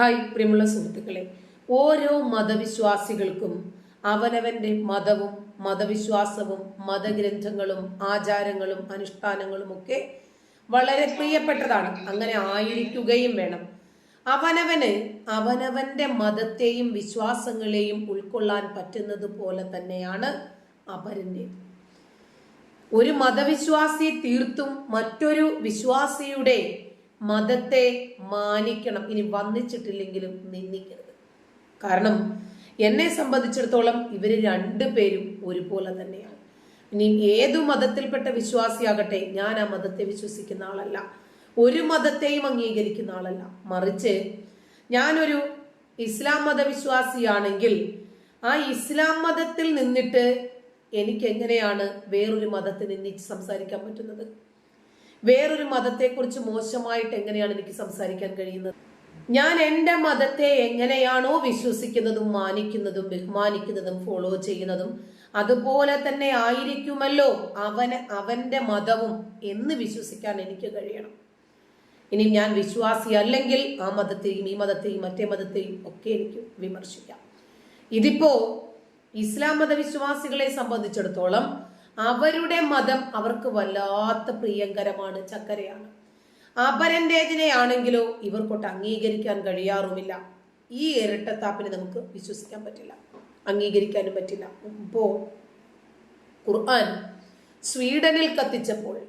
Hi പ്രിയമുള്ള സുഹൃത്തുക്കളെ ഓരോ മതവിശ്വാസികൾക്കും അവനവന്റെ മതവും മതവിശ്വാസവും മതഗ്രന്ഥങ്ങളും ആചാരങ്ങളും അനുഷ്ഠാനങ്ങളും ഒക്കെ വളരെ പ്രിയപ്പെട്ടതാണ്. അങ്ങനെ ആയിരിക്കുകയും വേണം. അവനവന് അവനവന്റെ മതത്തെയും വിശ്വാസങ്ങളെയും ഉൾക്കൊള്ളാൻ പറ്റുന്നത് പോലെ തന്നെയാണ് അപരന്റെ ഒരു മതവിശ്വാസി തീർത്തും മറ്റൊരു വിശ്വാസിയുടെ മതത്തെ മാനിക്കണം. ഇനി വന്നിച്ചിട്ടില്ലെങ്കിലും നിന്ദിക്കരുത്. കാരണം എന്നെ സംബന്ധിച്ചിടത്തോളം ഇവർ രണ്ടു പേരും ഒരുപോലെ തന്നെയാണ്. ഇനി ഏതു മതത്തിൽപ്പെട്ട വിശ്വാസിയാകട്ടെ ഞാൻ ആ മതത്തെ വിശ്വസിക്കുന്ന ആളല്ല. ഒരു മതത്തെയും അംഗീകരിക്കുന്ന ആളല്ല. മറിച്ച് ഞാനൊരു ഇസ്ലാം മതവിശ്വാസിയാണെങ്കിൽ ആ ഇസ്ലാം മതത്തിൽ നിന്നിട്ട് എനിക്ക് എങ്ങനെയാണ് വേറൊരു മതത്തിൽ നിന്നിച്ച് സംസാരിക്കാൻ പറ്റുന്നത്? വേറൊരു മതത്തെക്കുറിച്ച് മോശമായിട്ട് എങ്ങനെയാണ് എനിക്ക് സംസാരിക്കാൻ കഴിയുന്നത്? ഞാൻ എന്റെ മതത്തെ എങ്ങനെയാണോ വിശ്വസിക്കുന്നതും മാനിക്കുന്നതും ബഹുമാനിക്കുന്നതും ഫോളോ ചെയ്യുന്നതും അതുപോലെ തന്നെ ആയിരിക്കുമല്ലോ അവന് അവന്റെ മതവും എന്ന് വിശ്വസിക്കാൻ എനിക്ക് കഴിയണം. ഇനി ഞാൻ വിശ്വാസി അല്ലെങ്കിൽ ആ മതത്തെയും ഈ മതത്തെയും മറ്റേ മതത്തെയും ഒക്കെ എനിക്ക് വിമർശിക്കാം. ഇതിപ്പോ ഇസ്ലാം മതവിശ്വാസികളെ സംബന്ധിച്ചിടത്തോളം അവരുടെ മതം അവർക്ക് വല്ലാത്ത പ്രിയങ്കരമാണ് ചക്കരയാണ്. അപരന്റേതിനെയാണെങ്കിലോ ഇവർക്കൊട്ട് അംഗീകരിക്കാൻ കഴിയാറുമില്ല. ഈ ഇരട്ടത്താപ്പിനെ നമുക്ക് വിശ്വസിക്കാൻ പറ്റില്ല അംഗീകരിക്കാനും പറ്റില്ല. ഇപ്പോ ഖുർആൻ സ്വീഡനിൽ കത്തിച്ചപ്പോൾ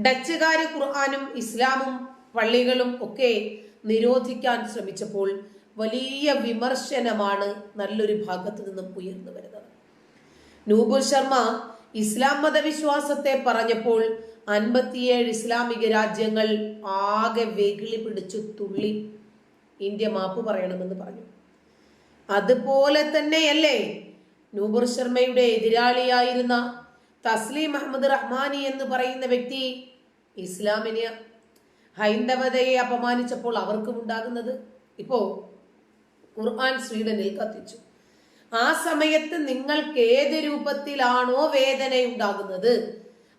ഡച്ചുകാർ ഖുർആാനും ഇസ്ലാമും പള്ളികളും ഒക്കെ നിരോധിക്കാൻ ശ്രമിച്ചപ്പോൾ വലിയ വിമർശനമാണ് നല്ലൊരു ഭാഗത്ത് നിന്നും ഉയർന്നു വരുന്നത്. നൂപുർ ശർമ്മ ഇസ്ലാം മതവിശ്വാസത്തെ പറഞ്ഞപ്പോൾ അൻപത്തിയേഴ് ഇസ്ലാമിക രാജ്യങ്ങൾ ആകെ വെകിളി പിടിച്ചു തുള്ളി. ഇന്ത്യ മാപ്പ് പറയണമെന്ന് പറഞ്ഞു. അതുപോലെ തന്നെയല്ലേ നൂബുർ ശർമ്മയുടെ എതിരാളിയായിരുന്ന തസ്ലീം അഹമ്മദ് റഹ്മാനി എന്ന് പറയുന്ന വ്യക്തി ഇസ്ലാമിന് ഹൈന്ദവതയെ അപമാനിച്ചപ്പോൾ അവർക്കും ഉണ്ടാകുന്നത്. ഇപ്പോ ഖുർആൻ സ്വീഡനിൽ കത്തിച്ചു. ആ സമയത്ത് നിങ്ങൾക്ക് ഏത് രൂപത്തിലാണോ വേദന ഉണ്ടാകുന്നത്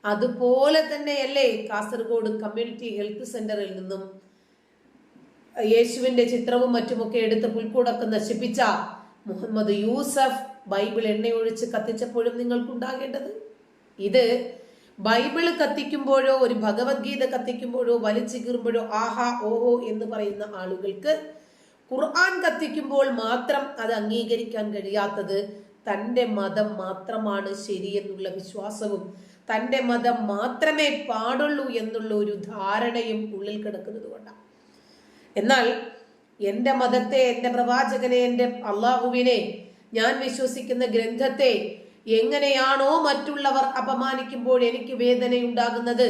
അതുപോലെ തന്നെയല്ലേ കാസർഗോഡ് കമ്മ്യൂണിറ്റി ഹെൽത്ത് സെന്ററിൽ നിന്നും യേശുവിന്റെ ചിത്രവും മറ്റുമൊക്കെ എടുത്ത് പുൽക്കൂടൊക്കെ നശിപ്പിച്ച മുഹമ്മദ് യൂസഫ് ബൈബിൾ എണ്ണയൊഴിച്ച് കത്തിച്ചപ്പോഴും നിങ്ങൾക്കുണ്ടാകേണ്ടത്? ഇത് ബൈബിൾ കത്തിക്കുമ്പോഴോ ഒരു ഭഗവത്ഗീത കത്തിക്കുമ്പോഴോ വലിച്ചു കീറുമ്പോഴോ ആഹാ ഓഹോ എന്ന് പറയുന്ന ആളുകൾക്ക് ഖുർആൻ കത്തിക്കുമ്പോൾ മാത്രം അത് അംഗീകരിക്കാൻ കഴിയാത്തത് തന്റെ മതം മാത്രമാണ് ശരിയെന്നുള്ള വിശ്വാസവും തന്റെ മതം മാത്രമേ പാടുള്ളൂ എന്നുള്ള ഒരു ധാരണയും ഉള്ളിൽ കിടക്കുന്നത് കൊണ്ടാണ്. എന്നാൽ എന്റെ മതത്തെ എന്റെ പ്രവാചകനെ എന്റെ അള്ളാഹുവിനെ ഞാൻ വിശ്വസിക്കുന്ന ഗ്രന്ഥത്തെ എങ്ങനെയാണോ മറ്റുള്ളവർ അപമാനിക്കുമ്പോൾ എനിക്ക് വേദനയുണ്ടാകുന്നത്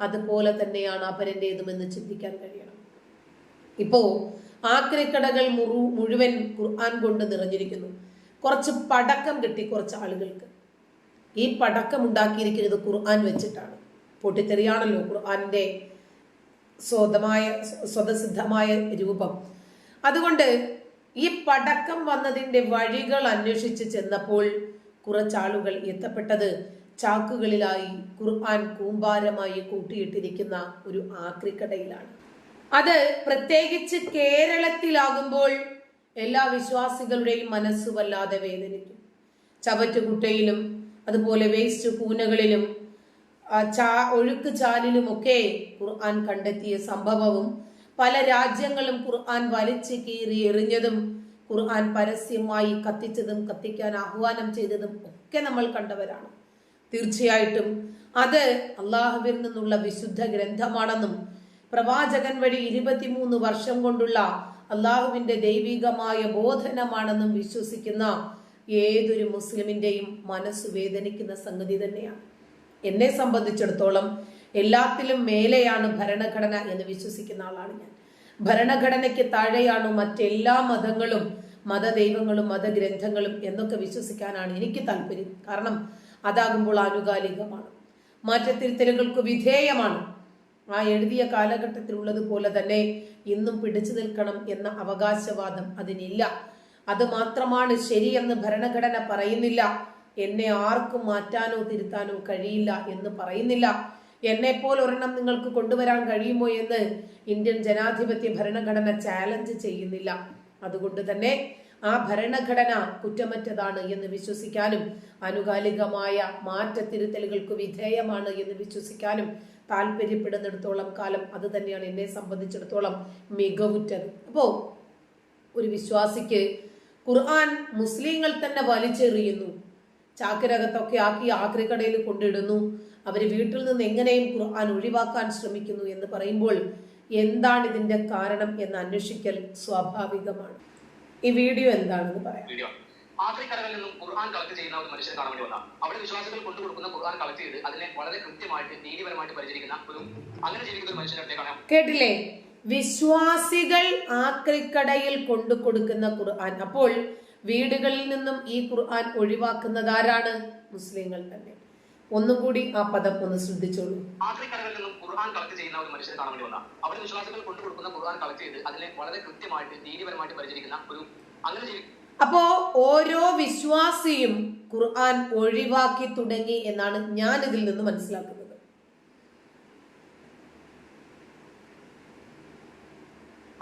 അതുപോലെ തന്നെയാണ് അപരന്റേതുമെന്ന് ചിന്തിക്കാൻ കഴിയണം. ഇപ്പോ ആക്രിക്കടകൾ മുറു മുഴുവൻ ഖുർആൻ കൊണ്ട് നിറഞ്ഞിരിക്കുന്നു. കുറച്ച് പടക്കം കിട്ടി കുറച്ച് ആളുകൾക്ക്. ഈ പടക്കം ഉണ്ടാക്കിയിരിക്കുന്നത് ഖുർആൻ വെച്ചിട്ടാണ്. പൊട്ടിത്തെറിയാണല്ലോ ഖുർആന്റെ സ്വതമായ സ്വതസിദ്ധമായ രൂപം. അതുകൊണ്ട് ഈ പടക്കം വന്നതിന്റെ വഴികൾ അന്വേഷിച്ച് ചെന്നപ്പോൾ കുറച്ചാളുകൾ എത്തപ്പെട്ടത് ചാക്കുകളിലായി ഖുർആൻ കൂമ്പാരമായി കൂട്ടിയിട്ടിരിക്കുന്ന ഒരു ആക്രിക്കടയിലാണ്. അത് പ്രത്യേകിച്ച് കേരളത്തിലാകുമ്പോൾ എല്ലാ വിശ്വാസികളുടെയും മനസ്സ് വല്ലാതെ വേദനിക്കും. ചവറ്റുകുട്ടയിലും അതുപോലെ വേസ്റ്റ് കൂനകളിലും ചാ ഒഴുക്ക് ചാലിലുമൊക്കെ ഖുർആൻ കണ്ടെത്തിയ സംഭവവും പല രാജ്യങ്ങളും ഖുർആൻ വലിച്ചു കീറി എറിഞ്ഞതും ഖുർആൻ പരസ്യമായി കത്തിച്ചതും കത്തിക്കാൻ ആഹ്വാനം ചെയ്തതും ഒക്കെ നമ്മൾ കണ്ടവരാണ്. തീർച്ചയായിട്ടും അത് അള്ളാഹുവിൽ നിന്നുള്ള വിശുദ്ധ ഗ്രന്ഥമാണെന്നും പ്രവാചകൻ വഴി ഇരുപത്തിമൂന്ന് വർഷം കൊണ്ടുള്ള അള്ളാഹുവിന്റെ ദൈവികമായ ബോധനമാണെന്നും വിശ്വസിക്കുന്ന ഏതൊരു മുസ്ലിമിന്റെയും മനസ്സ് വേദനിക്കുന്ന സംഗതി തന്നെയാണ്. എന്നെ സംബന്ധിച്ചിടത്തോളം എല്ലാത്തിലും മേലെയാണ് ഭരണഘടന എന്ന് വിശ്വസിക്കുന്ന ആളാണ് ഞാൻ. ഭരണഘടനയ്ക്ക് താഴെയാണ് മറ്റെല്ലാ മതങ്ങളും മതദൈവങ്ങളും മതഗ്രന്ഥങ്ങളും എന്നൊക്കെ വിശ്വസിക്കാനാണ് എനിക്ക് താല്പര്യം. കാരണം അതാകുമ്പോൾ ആനുകാലികമാണ്. മാറ്റത്തിരുത്തലുകൾക്ക് വിധേയമാണ്. ആ എഴുതിയ കാലഘട്ടത്തിലുള്ളത് പോലെ തന്നെ ഇന്നും പിടിച്ചു നിൽക്കണം എന്ന അവകാശവാദം അതിനില്ല. അത് മാത്രമാണ് ശരിയെന്ന് ഭരണഘടന പറയുന്നില്ല. എന്നെ ആർക്കും മാറ്റാനോ തിരുത്താനോ കഴിയില്ല എന്ന് പറയുന്നില്ല. എന്നെ പോലെ ഒരെണ്ണം നിങ്ങൾക്ക് കൊണ്ടുവരാൻ കഴിയുമോ എന്ന് ഇന്ത്യൻ ജനാധിപത്യ ഭരണഘടന ചാലഞ്ച് ചെയ്യുന്നില്ല. അതുകൊണ്ട് തന്നെ ആ ഭരണഘടന കുറ്റമറ്റതാണ് എന്ന് വിശ്വസിക്കാനും ആനുകാലികമായ മാറ്റത്തിരുത്തലുകൾക്ക് വിധേയമാണ് എന്ന് വിശ്വസിക്കാനും താല്പര്യപ്പെടുന്നിടത്തോളം കാലം അത് തന്നെയാണ് എന്നെ സംബന്ധിച്ചിടത്തോളം മികവുറ്റത്. അപ്പോ ഒരു വിശ്വാസിക്ക് ഖുർആൻ മുസ്ലിങ്ങൾ തന്നെ വലിച്ചെറിയുന്നു. ചാക്കിനകത്തൊക്കെ ആക്കി ആക്രിക്കടയിൽ കൊണ്ടിടുന്നു. അവർ വീട്ടിൽ നിന്ന് എങ്ങനെയും ഖുർആൻ ഒഴിവാക്കാൻ ശ്രമിക്കുന്നു എന്ന് പറയുമ്പോൾ എന്താണ് ഇതിന്റെ കാരണം എന്ന് അന്വേഷിക്കൽ സ്വാഭാവികമാണ്. ഈ വീഡിയോ എന്താണെന്ന് പറയാം. വീഡിയോ ആഫ്രിക്കടകളിൽ നിന്നും ഖുർആൻ കളക്ട് ചെയ്യുന്ന ഒരു മനുഷ്യൻ കാണാൻ വേണ്ടി വന്നതാണ്. അവിടെ വിശ്വാസികൾ കൊണ്ടുകൊടുക്കുന്ന ഖുർആൻ കളക്ട് ചെയ്ത് അതിനെ വളരെ കൃത്യമായിട്ട് നീതിപരമായിട്ട് പരിചരിക്കുന്ന ഒരു അങ്ങനെ ജീവിക്കുന്ന ഒരു മനുഷ്യന്റെ കാണാം കേട്ടില്ലേ? വിശ്വാസികൾ ആക്രിക്കടയിൽ കൊണ്ടു കൊടുക്കുന്ന ഖുർആൻ. അപ്പോൾ വീടുകളിൽ നിന്നും ഈ ഖുർആൻ ഒഴിവാക്കുന്നത് ആരാണ്? മുസ്ലിങ്ങൾ തന്നെ. ഒന്നും കൂടി ആ പദം ഒന്ന് ശ്രദ്ധിച്ചോളൂ. ആഫ്രിക്കടകളിൽ നിന്നും ഖുർആൻ കളക്ട് ചെയ്യുന്ന ഒരു മനുഷ്യനെ കാണാൻ വേണ്ടി വന്നതാണ്. അവിടെ വിശ്വാസികൾ കൊണ്ടുകൊടുക്കുന്ന ഖുർആൻ കളക്ട് ചെയ്ത് അതിനെ വളരെ കൃത്യമായിട്ട് നീതിപരമായിട്ട് പരിചരിക്കുന്ന ഒരു അങ്ങനെ അപ്പോ ഓരോ വിശ്വാസിയും ഖുർആൻ ഒഴിവാക്കി തുടങ്ങി എന്നാണ് ഞാൻ ഇതിൽ നിന്ന് മനസ്സിലാക്കുന്നത്.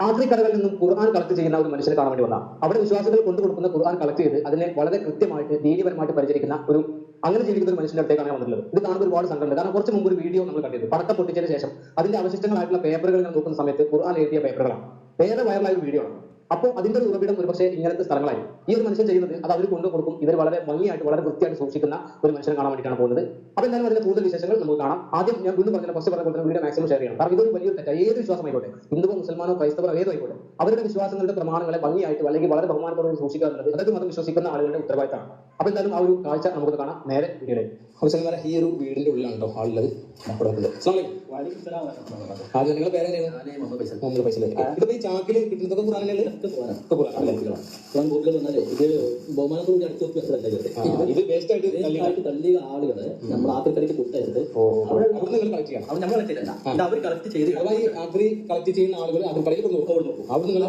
ആഫ്രിക്കടകളിൽ നിന്നും ഖുർആൻ കളക്ട് ചെയ്യുന്ന ഒരു മനുഷ്യനെ കാണാൻ വേണ്ടി വന്ന അവിടെ വിശ്വാസികൾ കൊണ്ടു കൊടുക്കുന്ന ഖുർആൻ കളക്ട് ചെയ്ത് അതിനെ വളരെ കൃത്യമായിട്ട് നീതിപരമായിട്ട് പരിചരിക്കുന്ന ഒരു അങ്ങനെ ജീവിക്കുന്ന ഒരു മനുഷ്യന്റെ അടുത്തേക്കാണ് വന്നിട്ടുള്ളത്. ഇത് കാണുമ്പോൾ ഒരുപാട് സംഘടന കാരണം കുറച്ച് മുമ്പ് ഒരു വീഡിയോ നമ്മൾ കണ്ടിരുന്നു. പടക്ക പൊട്ടിച്ചതിന് ശേഷം അതിന്റെ അവശിഷ്ടങ്ങളായിട്ടുള്ള പേപ്പറുകൾ നോക്കുന്ന സമയത്ത് ഖുർആൻ എഴുതിയ പേപ്പറുകളാണ്. വേറെ വൈറലായ ഒരു വീഡിയോ ആണ്. അപ്പോൾ അതിന്റെ ഒരു ഉറവിടം ഒരുപക്ഷെ ഇങ്ങനത്തെ സ്ഥലങ്ങളായി ഈ ഒരു മനുഷ്യൻ ചെയ്യുന്നത് അത് അവർ കൊണ്ടു കൊടുക്കും. ഇവർ വളരെ ഭംഗിയായിട്ട് വളരെ വൃത്തിയായിട്ട് സൂക്ഷിക്കുന്ന ഒരു മനുഷ്യനെ കാണാൻ വേണ്ടിയിട്ടാണ് പോകുന്നത്. അപ്പോൾ എന്തായാലും അതിന്റെ കൂടുതൽ വിശേഷങ്ങൾ നമുക്ക് കാണാം. ആദ്യം ഞാൻ വീണ്ടും പറഞ്ഞ ഫസ്റ്റ് പറഞ്ഞ പോലെ വീഡിയോ മാക്സിമം ഷെയർ ചെയ്യണം. കാരണം ഇതൊരു വലിയ തെറ്റാണ് ഏത് വിശ്വാസമായിക്കോട്ടെ ഹിന്ദുവോ മുസൽമാനോ ക്രൈസ്തവോ ഏതോ ആയിക്കോട്ടെ. അവരുടെ വിശ്വാസങ്ങളുടെ പ്രമാണങ്ങളെ ഭംഗിയായിട്ട് അല്ലെങ്കിൽ വളരെ ബഹുമാനത്തോടെ സൂക്ഷിക്കാറുണ്ട് അതൊക്കെ മതം വിശ്വസിക്കുന്ന ആളുകളുടെ ഉത്തരവാദിത്തമാണ്. അപ്പോൾ എന്തായാലും ആ ഒരു കാഴ്ച നമുക്ക് കാണാം. നേരെ വീഡിയോയിലേക്ക്. ഹുസൈൻമാരെ ഈ ഒരു വീടിന്റെ ഉള്ളിലാണ് ആളുള്ളത് ആദ്യം നിങ്ങളുടെ മുഹമ്മദ് ഇതിപ്പോ ഈ ചാക്കിൽ കിട്ടുന്നതൊക്കെ ഖുറാനിലെ ബഹുമാനത്തോട് അടുത്ത് വെച്ച് വെച്ചതല്ല ഇത്. ഇത് വേസ്റ്റ് ആയിട്ട് തള്ളി ആയിട്ട് തള്ളിയ ആളുകൾ നമ്മൾ ആക്രിക്കടയ്ക്ക് കൊടുത്തയച്ചത് അവർ കളക്ട് ചെയ്ത് കളക്ട് ചെയ്യുന്ന ആളുകൾ അവിടെ നിങ്ങൾ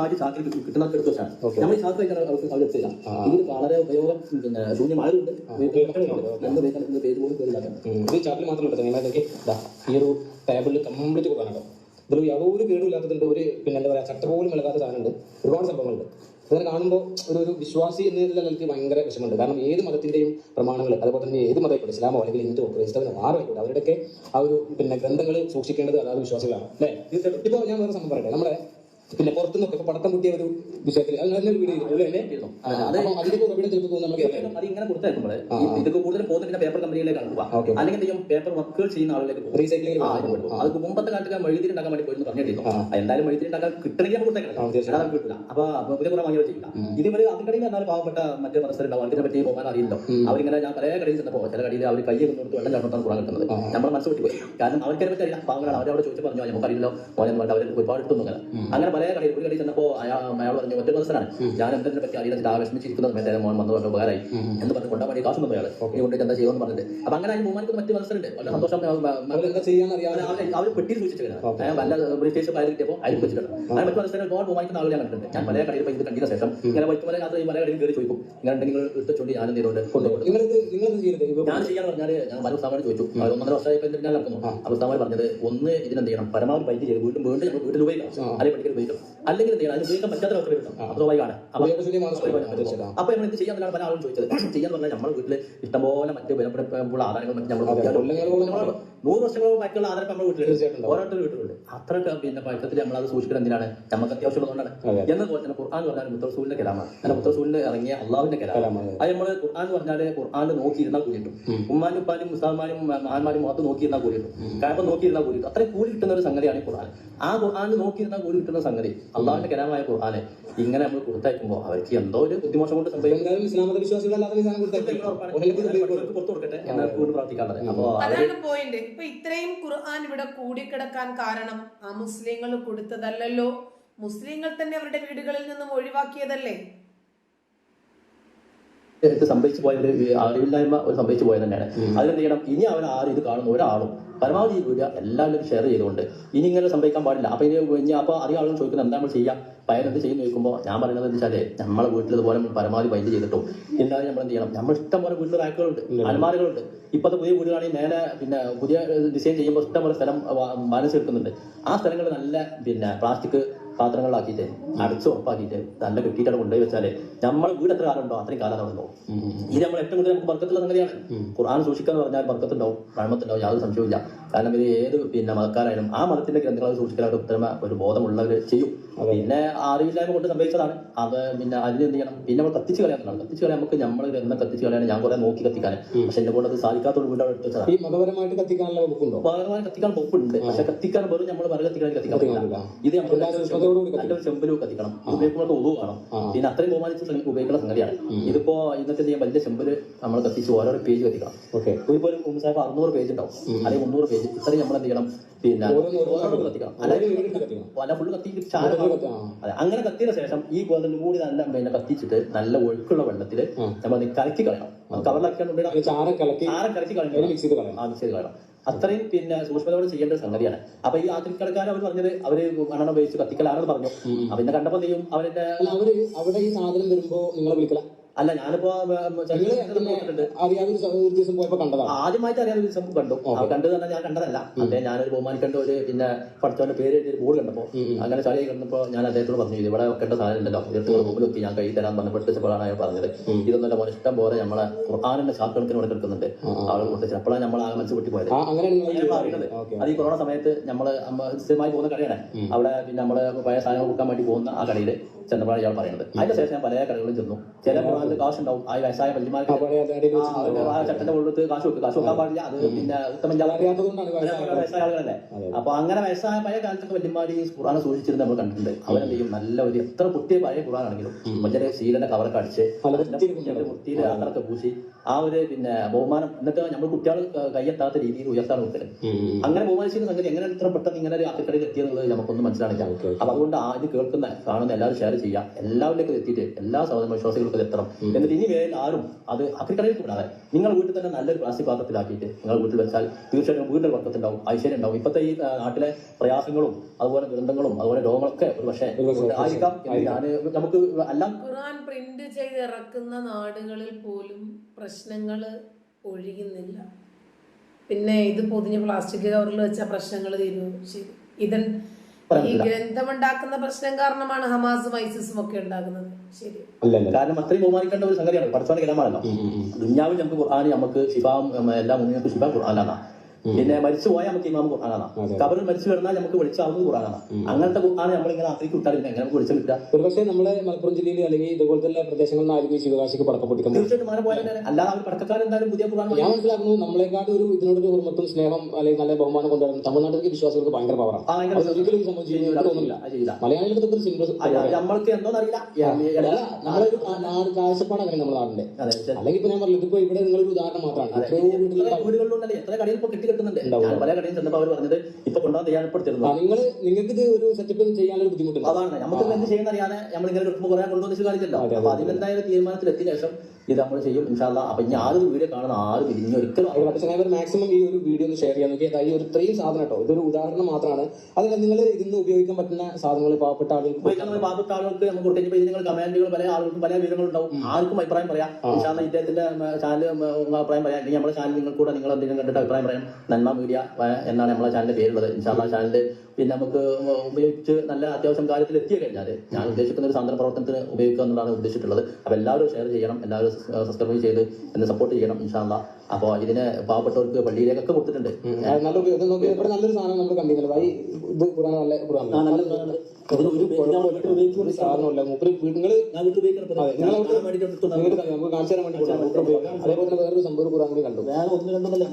അവർ ചാക്കിൽ കിട്ടുന്ന എടുത്ത് വെച്ചാണ്. നമ്മൾ ഈ ചാക്ക് കഴിക്കാൻ അവർക്ക് അവർ എത്തില്ല ആ. ഇതിന് വളരെ ഉപയോഗം പിന്നെ ശൂന്യമായതുകൊണ്ട് എന്ത് ഉപയോഗിക്കാൻ പേജ് പോലും പേരില്ലാക്കാൻ ഇത് ചാക്കിൽ മാത്രം നിങ്ങളതൊക്കെ നിങ്ങളൊക്കെ ഈ ഒരു ടേബിളിൽ കംപ്ലീറ്റ് കൊടുക്കാനുണ്ടോ ഇതിൽ യാതൊരു കേടും ഇല്ലാത്തതുണ്ട് ഒരു പിന്നെ എന്താ പറയാ ചട്ട പോലും ഇളകാത്ത സാധനമുണ്ട്. ഒരുപാട് സംഭവങ്ങളുണ്ട്. അങ്ങനെ കാണുമ്പോൾ ഒരു ഒരു വിശ്വാസി എന്നുള്ള നിലയ്ക്ക് ഭയങ്കര വിഷമമുണ്ട്. കാരണം ഏത് മതത്തിന്റെയും പ്രമാണങ്ങൾ അതുപോലെ തന്നെ ഏത് മതമായിക്കോട്ടെ ഇസ്ലാമോ അല്ലെങ്കിൽ ഹിന്ദുവോ ക്രൈസ്തവനോ ആരോ ആയിക്കോട്ടെ അവരുടെയൊക്കെ ആ ഒരു പിന്നെ ഗ്രന്ഥങ്ങൾ സൂക്ഷിക്കേണ്ടത് അതാത് വിശ്വാസികളാണ്. അല്ലേ? ഇപ്പോൾ ഞാൻ വേറെ സംഭവം പറയട്ടെ. നമ്മുടെ പിന്നെ പുറത്തുനിന്നൊക്കെ പടക്കം കിട്ടിയ ഒരു വിഷയത്തിൽ അത് അപ്പോൾ അതിന്റെ ഉറവിടം ചിലപ്പോൾ നമുക്ക്. അത് ഇങ്ങനെ കൊടുത്തേക്കുമ്പോൾ ഇതൊക്കെ കൂടുതൽ പോകുന്ന പേപ്പർ കമ്പനികളിലേക്കാണ് പോവാ അല്ലെങ്കിൽ ചെയ്യും? പേപ്പർ വർക്കുകൾ ചെയ്യുന്ന ആളുകളിലേക്ക് റീസൈക്ലിംഗ്. അത് മുമ്പത്തെ കാലത്ത് ഞാൻ മെഴുതിരി ഉണ്ടാക്കാൻ വേണ്ടി പോയിരുന്നു പറഞ്ഞിരുന്നു എന്തായാലും മെഴുതിരി ഉണ്ടാക്കാൻ കിട്ടണമെങ്കിൽ കൊടുത്തേക്കണം. കിട്ടില്ല അപ്പൊ പുതിയ കുറെ വാങ്ങി ചെയ്യില്ല. ഇതുവരെ അതിനിടയിൽ എന്നാലും പാവപ്പെട്ട മറ്റേ മനസ്സിലുണ്ടാവും അതിനെ പറ്റി പോകാൻ അറിയില്ലോ അവരിങ്ങനെ ഞാൻ പല കടയിൽ ചെന്നപ്പോ ചില കടയിൽ അവർ കൈ കൊടുത്ത് വെള്ളം ചാട്ടത്താണ് കൂടാൻ കിട്ടുന്നത്. നമ്മുടെ മനസ്സ് വിട്ടു പോയി കാരണം അവർക്ക് അതിനെ പറ്റി അറിയാം പാവങ്ങളാണ്. അവരവിടെ ചോദിച്ചു പറഞ്ഞു ഓനെന്ന് പറഞ്ഞാൽ അവർ ഒരുപാട് ഇട്ടൊന്നും അങ്ങനെ അങ്ങനെ കളി കടയിൽ ഒരു കടയിൽ ചെന്നപ്പോ അയാൾ അയാൾ പറഞ്ഞു ഒറ്റ മത്സരമാണ് ഞാൻ എന്തിനെ പറ്റി അറിയാൻ ആ വിഷമിച്ചിരിക്കുന്ന. സമയത്ത് മോൻ വന്നു പറഞ്ഞു ഉപകാരമായി. എന്ന് പറഞ്ഞു കൊണ്ടാ വേണ്ടി കാശ് അയാൾ ഈ കൊണ്ടിട്ട് എന്താ ചെയ്യുമെന്ന് പറഞ്ഞിട്ട്. അപ്പൊ അങ്ങനെ അതിന് മൂന്നാർക്ക് മറ്റു മത്സരമുണ്ട് വളരെ സന്തോഷം. അവർ പെട്ടിയിൽ നല്ല വല്ല ബ്രിട്ടീഷ് പയർ കിട്ടിയപ്പോൾ അതിൽ വെച്ചിട്ടുണ്ട് അങ്ങനെ മറ്റു മത്സരം ഒരുപാട് ബഹുമാനിക്കുന്ന ആളുകൾ ഞാൻ കണ്ടിട്ടുണ്ട്. ഞാൻ പല കടയിൽ ഇത് കണ്ടതിന് ശേഷം ഇങ്ങനെ വൈകുമല യാത്ര ഈ പല കടയിൽ കയറി ചോദിക്കും ഇങ്ങനെ ഉണ്ടെങ്കിൽ എടുത്തുകൊണ്ട് ഞാൻ എന്ത് ചെയ്തുകൊണ്ട് കൊണ്ടുപോകും നിങ്ങളിത് നിങ്ങളത് ഞാൻ ചെയ്യാന്ന് പറഞ്ഞാൽ ഞാൻ പല ഉസ്താമാരെ ചോദിച്ചു. ഒന്നര വർഷമായി നടക്കുന്നു? അപ്പൊ ഉസ്താമാർ പറഞ്ഞത് ഒന്ന് ഇതിനെന്ത് ചെയ്യണം? പരമാവധി വൈദ്യുതി വീണ്ടും വീണ്ടും വീട്ടിൽ ഉപയോഗിക്കണം അല്ലെങ്കിൽ ഉപയോഗിക്കണം അല്ലെങ്കിൽ എന്ത് ചെയ്യണം? അതിന് ഉപയോഗിക്കാൻ പറ്റാത്ത അവസ്ഥ കിട്ടും സ്വാഭാവികമാണ് അപ്പൊ നമ്മൾ എന്ത് ചെയ്യാൻ പല ആളും ചോദിച്ചത്. ചെയ്യാന്ന് പറഞ്ഞാൽ നമ്മുടെ വീട്ടിൽ ഇഷ്ടംപോലെ മറ്റ് വിലപ്പെടുമ്പോൾ ആധാരങ്ങൾ മറ്റ് നമ്മൾ നൂറ് വർഷങ്ങളോളം ബാക്കിയുള്ള ആധാരം നമ്മുടെ വീട്ടിൽ. ഓരോരുത്തർ വീട്ടിലുണ്ട്. അത്രയൊക്കെ പിന്നെ പഴക്കത്തിൽ നമ്മൾ അത് സൂക്ഷിക്കുന്നത് എന്തിനാണ്? നമുക്ക് അത്യാവശ്യമുള്ളതുകൊണ്ടാണ് ഉള്ളതുകൊണ്ടാണ്. എന്നതുപോലെ തന്നെ ഖുർആൻ എന്ന് പറഞ്ഞാൽ മുത്തസൂലിന്റെ കലാമാണ്. അല്ല മുത്തസൂലിന്റെ ഇറങ്ങിയ അള്ളാഹുവിന്റെ കലാമാണ്. അത്. നമ്മൾ ഖുർആൻ എന്ന് പറഞ്ഞാൽ നോക്കി നോക്കിയിരുന്നാൽ കൂടി കിട്ടും ഉമ്മാനും ഉപ്പാനും മുസ്താന്മാരും മഹാന്മാരും മുഖത്ത് നോക്കിയിരുന്നാൽ കൂടി കിട്ടും കാരണം നോക്കിയിരുന്നാൽ കൂടി കിട്ടും അത്രയും കൂടി കിട്ടുന്ന ഒരു സംഗതിയാണ് ഖുർആൻ. ആ ഖുർആൻ നോക്കിയിരുന്നാൽ കൂടി കിട്ടുന്ന സംഗതി അള്ളാഹുവിന്റെ കലാമായ ഖുർആാനെ ഇങ്ങനെ നമ്മൾ കൊടുത്തയക്കുമ്പോൾ അവർക്ക് എന്തോ ഒരു ബുദ്ധിമോശം കൊണ്ട് സംഭവിക്കും. പുറത്തു കൊടുക്കട്ടെ. എന്നാൽ അപ്പൊ അതാണ് പോയിന്റ് ഇപ്പൊ ഇത്രയും ഖുർആൻ ഇവിടെ കൂടിക്കിടക്കാൻ കാരണം ആ മുസ്ലിങ്ങൾ കൊടുത്തതല്ലല്ലോ. മുസ്ലിങ്ങൾ തന്നെ അവരുടെ വീടുകളിൽ നിന്നും ഒഴിവാക്കിയതല്ലേ? സംഭവിച്ചു പോയ ഒരു അറിവില്ലായ്മ ഒരു സംഭവിച്ചു പോയത് തന്നെയാണ്. അതിനെന്ത് ചെയ്യണം? ഇനി അവർ ആരും ഇത് കാണുന്ന ഒരാളും പരമാവധി ഈ എല്ലാവരും ഷെയർ ചെയ്തുകൊണ്ട്. ഇനി ഇങ്ങനെ സംഭവിക്കാൻ പാടില്ല. അപ്പൊ ഇത് കഴിഞ്ഞ അപ്പോൾ അധികം ആളുകൾ ചോദിക്കുന്നത് എന്താ നമ്മൾ ചെയ്യുക പയർ എന്ത് ചെയ്യുന്നു ചോദിക്കുമ്പോൾ ഞാൻ പറയുന്നത് എന്താ വെച്ചാൽ നമ്മളെ വീട്ടിൽ ഇതുപോലെ പരമാവധി ബൈൻഡ് ചെയ്തിട്ടും. എന്തായാലും നമ്മൾ എന്ത് ചെയ്യണം? നമ്മൾ ഇഷ്ടം പോലെ വീട്ടിൽ റാക്കുകളുണ്ട് അലമാരകളുണ്ട്. ഇപ്പോഴത്തെ പുതിയ വീടുകളാണെങ്കിൽ നേരെ പിന്നെ പുതിയ ഡിസൈൻ ചെയ്യുമ്പോൾ ഇഷ്ടം പോലെ സ്ഥലം മനസ്സെടുക്കുന്നുണ്ട് ആ സ്ഥലങ്ങൾ നല്ല പിന്നെ പ്ലാസ്റ്റിക് പാത്രങ്ങളിലാക്കിയിട്ട് അടച്ച് ഉറപ്പാക്കിയിട്ട് നല്ല കെട്ടിയിട്ടാണ് കൊണ്ടുപോയി വെച്ചാൽ നമ്മൾ വീട് എത്ര കാലം ഉണ്ടോ അത്രയും കാലം നടന്നു ഇത് നമ്മൾ ഏറ്റവും കൂടുതൽ നമുക്ക് ബർക്കത്തുള്ള സംഗതിയാണ്. ഖുർആൻ സൂക്ഷിക്കാന്ന് പറഞ്ഞാൽ ബർക്കത്തുണ്ടാവും പഴമത്തുണ്ടാവും യാതൊരു സംശയവുമില്ല. കാരണം ഇത് ഏത് പിന്നെ മതക്കാരായാലും ആ മതത്തിന്റെ ഗ്രന്ഥങ്ങൾ സൂക്ഷിക്കാനായിട്ട് ഉത്തരമ ഒരു ബോധമുള്ളവർ ചെയ്യും. പിന്നെ അറിവില്ലായ്മ കൊണ്ട് സംഭവിച്ചതാണ്. അത് പിന്നെ അതിന് എന്ത് ചെയ്യണം? പിന്നെ നമ്മൾ കത്തിച്ച് കളയാന്നുള്ളതാണ് കത്തിച്ച് കളയാൻ നമുക്ക് നമ്മൾ ഗ്രന്ഥം കത്തിച്ച് കളയാണ് ഞാൻ കുറെ നോക്കി കത്തിക്കാൻ പക്ഷെ എന്നെ കൊണ്ട് അത് സാധിക്കാത്തോട് കൂടെ അവിടെ വെച്ചതാണ് ഈ മതപരമായിട്ട് കത്തിക്കാനുള്ള വകുപ്പുണ്ടോ? മതപരമായി കത്തിക്കാൻ വകുപ്പുണ്ട്. പക്ഷെ കത്തിക്കാൻ വെറും നമ്മൾ വരെ കത്തിക്കാൻ കത്തിക്കാൻ പറ്റില്ല. ഇത് നമ്മൾ ചെമ്പലും കത്തിക്കണം. ഒതു ഉപയോഗിക്കുമ്പോൾ ഉതു വേണം പിന്നെ അത്രയും ബഹുമാനിച്ച് സംഗതി ഉപയോഗിക്കുന്ന സംഗതിയാണ്. ഇതിപ്പോ ഇന്നത്തെ വലിയ ചെമ്പൽ നമ്മൾ കത്തിച്ച് ഓരോരോ പേജ് കത്തിക്കണം. ഓക്കെ. ഇപ്പോൾ അറുന്നൂറ് പേജ് ഉണ്ടാവും. അല്ലെങ്കിൽ മുന്നൂറ് പേജ് ഇത്രയും നമ്മൾ എന്ത് ചെയ്യണം? പിന്നെ കത്തിക്കണം. അല്ല ഫുള്ള് കത്തി ചാരം ഫുള്ള് കത്തി- ആ. അതെ. അങ്ങനെ കത്തിയതിനു ശേഷം ഈ ഗോതമ്പ് കൂടി നല്ല പിന്നെ കത്തിച്ചിട്ട് നല്ല ഒഴുക്കുള്ള വെള്ളത്തിൽ നമ്മൾ കലക്കി കളയണം. കവറിലൊക്കെ ചാരം കലക്കി കളയണം. മിക്സ് ചെയ്ത് കളയണം. അത്രയും പിന്നെ സൂക്ഷ്മതയോടെ ചെയ്യേണ്ട സംഗതിയാണ്. അപ്പൊ ഈ ആക്രിക്കടക്കാർ അവർ പറഞ്ഞത് അവർ മണ്ണെണ്ണ ഉപയോഗിച്ച് കത്തിക്കലാണെന്ന് പറഞ്ഞു. അപ്പൊ എന്നെ കണ്ടപ്പോ ചെയ്യും? അവരുടെ അവിടെ ഈ സാധനം വരുമ്പോ നിങ്ങളെ വിളിക്കല? അല്ല ഞാനിപ്പോ അറിയാതെ ഒരു ദിവസം പോയപ്പോ കണ്ടതാണ് ആദ്യമായിട്ട് അറിയാൻ ഒരു ദിവസം കണ്ടു. കണ്ടു കണ്ടത് തന്നെ ഞാൻ കണ്ടതല്ല. അദ്ദേഹം ഞാനൊരു ബഹുമാനിക്കേണ്ട ഒരു പിന്നെ പഠിച്ചവന്റെ പേര് എഴുതി ബോർഡ് കണ്ടപ്പോ അങ്ങനെ ചളി കണ്ടപ്പോ ഞാൻ അദ്ദേഹത്തോട് പറഞ്ഞു ഇത് ഇവിടെ വെക്കേണ്ട സാധനം ഉണ്ടല്ലോ ഇതെടുത്ത് റൂമിൽ വെക്കി ഞാൻ കൈ തരാൻ പറഞ്ഞു പെട്ടിച്ചപ്പോഴാണ് അയാൾ പറഞ്ഞത്. ഇതൊന്നല്ല മോൻ ഇഷ്ടം പോലെ നമ്മളെ ഖുർആാനിന്റെ ശാസ്ത്രത്തിന് ഇവിടെ കിടക്കുന്നുണ്ട് ആളുകൾ കൊടുത്തിട്ട് അപ്പോഴാണ് നമ്മൾ ആകെ മനസ്സ് പൊട്ടി പോയത് പറയുന്നത്. അത് ഈ കൊറോണ സമയത്ത് നമ്മൾ അമ്മ സ്ഥിരമായി പോകുന്ന കടയാണ്. അവിടെ പിന്നെ നമ്മൾ പഴയ സാധനങ്ങൾ കൊടുക്കാൻ വേണ്ടി പോകുന്ന ആ കടയിൽ ചെന്നപ്പോഴാണ് ഇയാൾ പറയുന്നത്. അതിന്റെ ശേഷം ഞാൻ പല കടകളിലും ചെന്നു. ചില ബ്രാൻഡ് കാശുണ്ടാവും. ആ വയസ്സായ വല്യമാർക്ക് ആ ചട്ടന്റെ ഉള്ളത്ത് കാശ് വെക്കും. കാശ് വെക്കാൻ പാടില്ല. അത് പിന്നെ ഉത്തമം വയസ്സായ ആളുകളല്ലേ അപ്പൊ അങ്ങനെ വയസ്സായ പഴയ കാലത്തൊക്കെ വല്യമാരി ഈ ഖുറാനെ സൂക്ഷിച്ചിരുന്ന് നമ്മൾ കണ്ടിട്ടുണ്ട്. അവരെന്ത് ചെയ്യും? നല്ല ഒരു എത്ര പൊട്ടിയ പഴയ ഖുറാനാണെങ്കിലും മറ്റേ ശീലന്റെ കവറൊക്കെ അടിച്ച് നല്ല അത്രയ്ക്ക് പൂശി ആ ഒരു പിന്നെ ബഹുമാനം എന്നിട്ട് നമ്മൾ കുട്ടികൾ കൈയെത്താത്ത രീതിയിൽ ഉയർത്താൻ നോക്കൽ. അങ്ങനെ ബഹുമാനിച്ചിരുന്ന സംഗതി എങ്ങനെ ഇത്ര പെട്ടെന്ന് ഇങ്ങനെ ഒരു ആക്കക്കടയിൽ എത്തിയെന്നുള്ളത് നമുക്കൊന്നും മനസ്സിലാണില്ല അപ്പൊ അതുകൊണ്ട് ആദ്യം കേൾക്കുന്ന കാണുന്ന എല്ലാവരും ഷെയർ ചെയ്യാം. എല്ലാവരിലേക്കും എത്തിയിട്ട് എല്ലാ സഹോദര വിശ്വാസികൾക്കും എത്തണം. എന്നിട്ട് ഇനി വേറെ ആരും അത് അക്രിക്കടയിൽ കൂടാതെ നിങ്ങൾ വീട്ടിൽ തന്നെ നല്ലൊരു പ്ലാസ്റ്റിക് പാത്രത്തിലാക്കിയിട്ട് നിങ്ങൾ വീട്ടിൽ വെച്ചാൽ തീർച്ചയായിട്ടും വീടിന്റെ വർക്കത്തുണ്ടാവും ഐശ്വര്യം ഉണ്ടാവും. ഇപ്പോഴത്തെ ഈ നാട്ടിലെ പ്രയാസങ്ങളും അതുപോലെ ദുരന്തങ്ങളും അതുപോലെ രോഗങ്ങളൊക്കെ ഒരു പക്ഷേ ആയിരിക്കാം. ഞാൻ നമുക്ക് എല്ലാം ഖുർആൻ പ്രിന്റ് ചെയ്ത് ഇറക്കുന്ന നാടുകളിൽ പോലും പ്രശ്നങ്ങൾ ഒഴിയുന്നില്ല പിന്നെ ഇത് പൊതിഞ്ഞ് പ്ലാസ്റ്റിക് കവറിൽ വെച്ച പ്രശ്നങ്ങൾ തീരുമോ ശരി. ഇതൻ ഈ ഗ്രന്ഥമുണ്ടാക്കുന്ന പ്രശ്നം കാരണമാണ് ഹമാസും ഐസിസും ഒക്കെ ഉണ്ടാകുന്നത്. ശരി. അല്ല അല്ല കാരണം അത്രയും ബഹുമാനിക്കേണ്ട ഒരു സംഗതിയാണ്. പഠിച്ചോന്റെ കിടമാണല്ലോ ദുഞ്ഞാവിൽ നമുക്ക് ഖുർആാനി നമുക്ക് ശിഫാവും എല്ലാം മുന്നിലേക്ക് ശിഫ ഖുർആാനാണ്. പിന്നെ മരിച്ചു പോയാൽ നമുക്ക് ഇമാം ഖുർആനാണ് കബറിൽ മരിച്ചു കിടന്നാൽ നമുക്ക് വിളിച്ചാവുന്നത് ഖുർആനാണ് അങ്ങനത്തെ ഖുർആാണ് നമ്മൾ ഇങ്ങനെ അത്രയ്ക്ക് വിട്ടാൽ പിന്നെ എങ്ങനെ വിളിച്ചു കിട്ടുക ഒരുപക്ഷെ നമ്മുടെ മലപ്പുറം ജില്ലയിൽ അല്ലെങ്കിൽ ഇതുപോലത്തെ പ്രദേശങ്ങളിൽ നിന്നായിരിക്കും ഈ ശിവകാശിക്ക് പടക്കം പൊട്ടിക്കാൻ പോകുന്നത്. തീർച്ചയായിട്ടും മാറി പോയാൽ തന്നെ അല്ലാതെ അവർ പടക്കക്കാർ എന്തായാലും പുതിയ ഖുർആൻ ഞാൻ മനസ്സിലാക്കുന്നു നമ്മളെക്കാട്ട് ഒരു ഇതിനോടൊരു ഹുർമത്തും സ്നേഹം അല്ലെങ്കിൽ നല്ല ബഹുമാനം കൊണ്ടുവരുന്ന തമിഴ്നാട്ടിലേക്ക് വിശ്വാസികൾക്ക് ഭയങ്കര പവറാണ് ഒരിക്കലും ചെയ്യില്ല. മലയാളികൾക്ക് അത് നമ്മൾക്ക് എന്തോന്ന് അറിയില്ല. നമ്മളൊരു നാട് കാഴ്ചപ്പാട് അങ്ങനെ നമ്മുടെ നാടിന്റെ അല്ലെങ്കിൽ ഇപ്പൊ ഞാൻ പറഞ്ഞത് ഇതിപ്പോ ഇവിടെ നിങ്ങളൊരു ഉദാഹരണം മാത്രമാണ്. വീടുകളിലുണ്ടല്ലേ? എത്ര കടയിൽ ഇപ്പൊ കെട്ടി കിട്ടുന്നുണ്ട് ഞാൻ പല കടയിൽ ചെന്നപ്പോൾ അവർ പറഞ്ഞത് ഇപ്പൊ കൊണ്ടുവന്ന് തയ്യാറപ്പെടുത്തിരുന്നു നിങ്ങൾ നിങ്ങൾക്ക് ഇത് ഒരു സെറ്റപ്പ് ചെയ്യാനൊരു ബുദ്ധിമുട്ടുണ്ട്? അതാണ്. നമുക്ക് എന്ത് ചെയ്യുന്ന അറിയാതെ നമ്മൾ ഇങ്ങനെ എടുക്കുമ്പോൾ കുറെ കൊണ്ടുവന്ന് കാണിച്ചല്ലോ അപ്പൊ അതിനെന്തായാലും തീരുമാനത്തിലെത്തിയ ശേഷം ഇത് നമ്മൾ ചെയ്യും ഇൻഷാല്ല അപ്പൊ ഇനി ആരും വീഡിയോ കാണുന്ന ആരും ഇനി ഒരിക്കലും പക്ഷേ മാക്സിമം ഈ ഒരു വീഡിയോ ഒന്ന് ഷെയർ ചെയ്യാൻ നോക്കി അതായത് ഒരു ഇത്രയും സാധനം കേട്ടോ ഇതൊരു ഉദാഹരണം മാത്രമാണ്. അതിൽ നിങ്ങൾ ഇതിന്ന് ഉപയോഗിക്കാൻ പറ്റുന്ന സാധനങ്ങൾ പാവപ്പെട്ട ആളുകൾക്ക് പാവപ്പെട്ട ആളുകൾക്ക് നമുക്ക് കൊടുത്തിട്ട് ഇത് നിങ്ങൾ കമാൻഡുകൾ പല ആളുകൾക്കും പല വിവരങ്ങളുണ്ടാവും. ആർക്കും അഭിപ്രായം പറയാം. ഇൻഷാല്ല ഇദ്ദേഹത്തിന്റെ ചാനൽ അഭിപ്രായം പറയാം. അല്ലെങ്കിൽ നമ്മുടെ ചാനൽ നിങ്ങൾ കൂടെ നിങ്ങൾ എന്തെങ്കിലും കണ്ടിട്ട് അഭിപ്രായം പറയാം. നന്മ മീഡിയ എന്നാണ് നമ്മളെ ചാനലിന്റെ പേരുള്ളത്. ഇൻഷാല്ല ചാനൽ പിന്നെ നമുക്ക് ഉപയോഗിച്ച് നല്ല അത്യാവശ്യം കാര്യത്തിൽ എത്തിയ കഴിഞ്ഞാൽ ഞാൻ ഉദ്ദേശിക്കുന്ന ഒരു സാന്ത്വന പ്രവർത്തനത്തിന് ഉപയോഗിക്കുക എന്നുള്ളതാണ് ഉദ്ദേശിച്ചിട്ടുള്ളത്. അപ്പൊ എല്ലാവരും ഷെയർ ചെയ്യണം എല്ലാവരും സബ്സ്ക്രൈബ് ചെയ്ത് എന്നെ സപ്പോർട്ട് ചെയ്യണം ഇൻഷാല്ല അപ്പോൾ ഇതിന് പാവപ്പെട്ടവർക്ക് പള്ളിയിലേക്കൊക്കെ കൊടുത്തിട്ടുണ്ട്. നല്ലൊരു സാധനം നമ്മൾ കണ്ടിരുന്നല്ലോ. ഇത് ഖുറാൻ നല്ല ഖുറാൻ ഒരു സാധനമല്ല. മൂപ്പര് നിങ്ങൾ. നമുക്ക് കാണിച്ചു തരാൻ വേണ്ടി. അതേപോലെ തന്നെ വേറൊരു സംഭവം കണ്ടു. വേറെ ഒന്ന് രണ്ടെന്നല്ല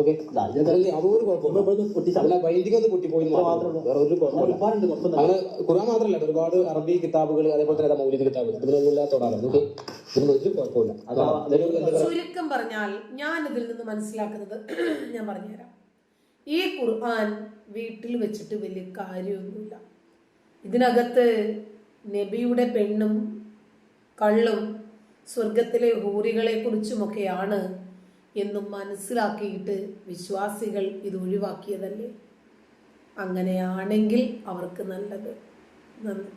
ഓക്കെ. അതൊരു കുഴപ്പമില്ല. ഒന്ന് പൊട്ടിപ്പോയി ഒരു കുഴപ്പമില്ല. അങ്ങനെ ഖുറാൻ മാത്രമല്ല. ഒരുപാട് അറബി കിതാബുകൾ അതേപോലെ തന്നെ മൗലിക കിതാബ്? ഇതിനൊന്നും ഓക്കെ. ഒരു കുഴപ്പമില്ല. ചുരുക്കം പറഞ്ഞാൽ ഞാൻ ഇതിൽ നിന്ന് മനസ്സിലാക്കുന്നത് ഞാൻ പറഞ്ഞുതരാം. ഈ ഖുർആൻ വീട്ടിൽ വെച്ചിട്ട് വലിയ കാര്യമൊന്നുമില്ല. ഇതിനകത്ത് നബിയുടെ പെണ്ണും കള്ളും സ്വർഗത്തിലെ ഹൂറികളെ കുറിച്ചുമൊക്കെയാണ് എന്നും മനസ്സിലാക്കിയിട്ട് വിശ്വാസികൾ ഇത് ഒഴിവാക്കിയതല്ലേ അങ്ങനെയാണെങ്കിൽ അവർക്ക് നല്ലത്. നന്ദി.